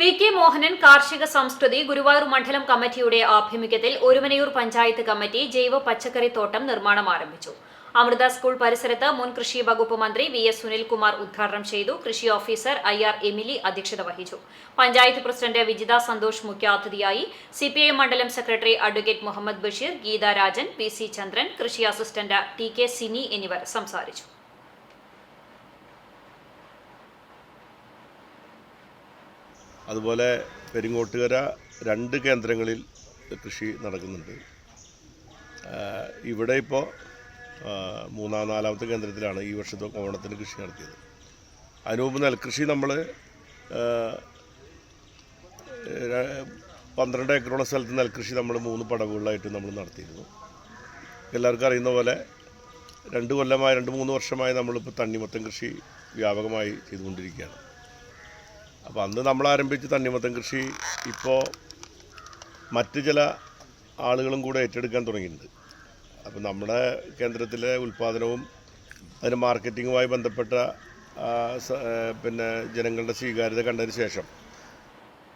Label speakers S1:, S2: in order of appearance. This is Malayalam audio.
S1: വി കെ മോഹനൻ കാർഷിക സംസ്കൃതി ഗുരുവായൂർ മണ്ഡലം കമ്മിറ്റിയുടെ ആഭിമുഖ്യത്തിൽ ഒരുമനയൂർ പഞ്ചായത്ത് കമ്മിറ്റി ജൈവ പച്ചക്കറി തോട്ടം നിർമ്മാണം ആരംഭിച്ചു. അമൃത സ്കൂൾ പരിസരത്ത് മുൻ കൃഷി വകുപ്പ് മന്ത്രി വി എസ് സുനിൽകുമാർ ഉദ്ഘാടനം ചെയ്തു. കൃഷി ഓഫീസർ ഐ ആർ എമിലി അധ്യക്ഷത വഹിച്ചു. പഞ്ചായത്ത് പ്രസിഡന്റ് വിജിത സന്തോഷ് മുഖ്യാതിഥിയായി സിപിഐ മണ്ഡലം secretary advocate Muhammad Basheer Geetha Rajan P C Chandran കൃഷി അസിസ്റ്റന്റ് ടി കെ സിനി എന്നിവർ സംസാരിച്ചു.
S2: അതുപോലെ പെരിങ്ങോട്ടുകര രണ്ട് കേന്ദ്രങ്ങളിൽ കൃഷി നടക്കുന്നുണ്ട്. ഇവിടെ ഇപ്പോൾ മൂന്നാം നാലാമത്തെ കേന്ദ്രത്തിലാണ് ഈ വർഷത്തെ ഓണത്തിന് കൃഷി നടത്തിയത്. അതിനുമുമ്പ് നെൽകൃഷി നമ്മൾ പന്ത്രണ്ട് ഏക്കറോളം സ്ഥലത്ത് നെൽകൃഷി നമ്മൾ മൂന്ന് പടവുകളിലായിട്ട് നമ്മൾ നടത്തിയിരുന്നു. എല്ലാവർക്കും അറിയുന്ന പോലെ രണ്ട് കൊല്ലമായി രണ്ട് മൂന്ന് വർഷമായി നമ്മളിപ്പോൾ തണ്ണിമത്തൻ കൃഷി വ്യാപകമായി ചെയ്തുകൊണ്ടിരിക്കുകയാണ്. അപ്പോൾ അന്ന് നമ്മൾ ആരംഭിച്ച തണ്ണിമത്തൻ കൃഷി ഇപ്പോൾ മറ്റ് ചില ആളുകളും കൂടെ ഏറ്റെടുക്കാൻ തുടങ്ങിയിട്ടുണ്ട്. അപ്പോൾ നമ്മുടെ കേന്ദ്രത്തിലെ ഉൽപ്പാദനവും അതിന് മാർക്കറ്റിങ്ങുമായി ബന്ധപ്പെട്ട പിന്നെ ജനങ്ങളുടെ സ്വീകാര്യത കണ്ടതിന് ശേഷം